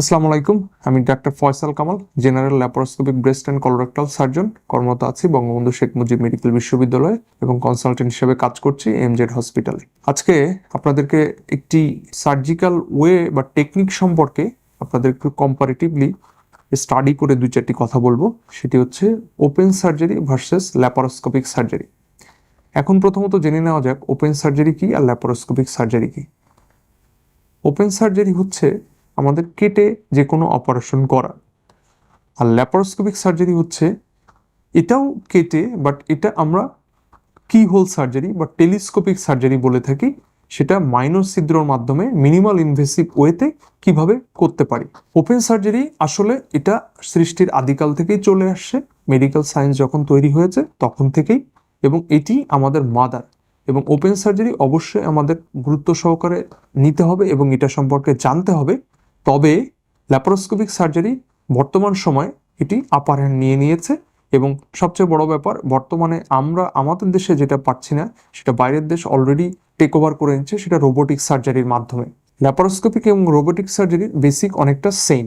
আসসালামু আলাইকুম, আমি doctor Faisal Kamal, general laparoscopic breast and colorectal surgeon কর্মরত আছি বঙ্গবন্ধু শেখ মুজিব মেডিকেল বিশ্ববিদ্যালয়ে এবং কনসালটেন্ট হিসেবে কাজ করছি এমজেড হসপিটালে আজকে আপনাদেরকে একটি সার্জিক্যাল ওয়ে বা টেকনিক সম্পর্কে আপনাদের একটু কম্পারেটিভলি স্টাডি করে দুই চারটি কথা বলব, সেটি হচ্ছে open surgery versus laparoscopic surgery এখন প্রথমত জেনে নেওয়া যাক ওপেন সার্জারি কি আর ল্যাপারোস্কোপিক সার্জারি কি। ওপেন সার্জারি হচ্ছে আমাদের কেটে যে কোনো অপারেশন করা। আর ল্যাপারোস্কোপিক সার্জারি হচ্ছে, এটাও কেটে বাট এটা আমরা কি হোল সার্জারি বা টেলিস্কোপিক সার্জারি বলে থাকি, সেটা মাইনর ছিদ্রর মাধ্যমে মিনিমাল ইনভেসিভ ওয়েতে কীভাবে করতে পারি। ওপেন সার্জারি আসলে এটা সৃষ্টির আদিকাল থেকেই চলে আসছে মেডিকেল সায়েন্স যখন তৈরি হয়েছে তখন থেকেই, এবং এটি আমাদের মাদার এবং ওপেন সার্জারি অবশ্যই আমাদের গুরুত্ব সহকারে নিতে হবে এবং এটা সম্পর্কে জানতে হবে। তবে ল্যাপারোস্কোপিক সার্জারি বর্তমান সময় এটি আপার হ্যান্ড নিয়ে নিয়েছে এবং সবচেয়ে বড় ব্যাপার, বর্তমানে আমরা আমাদের দেশে যেটা পাচ্ছি না, সেটা বাইরের দেশ অলরেডি টেক ওভার করে নিচ্ছে সেটা রোবোটিক সার্জারির মাধ্যমে। ল্যাপারোস্কোপিক এবং রোবোটিক সার্জারির বেসিক অনেকটা সেম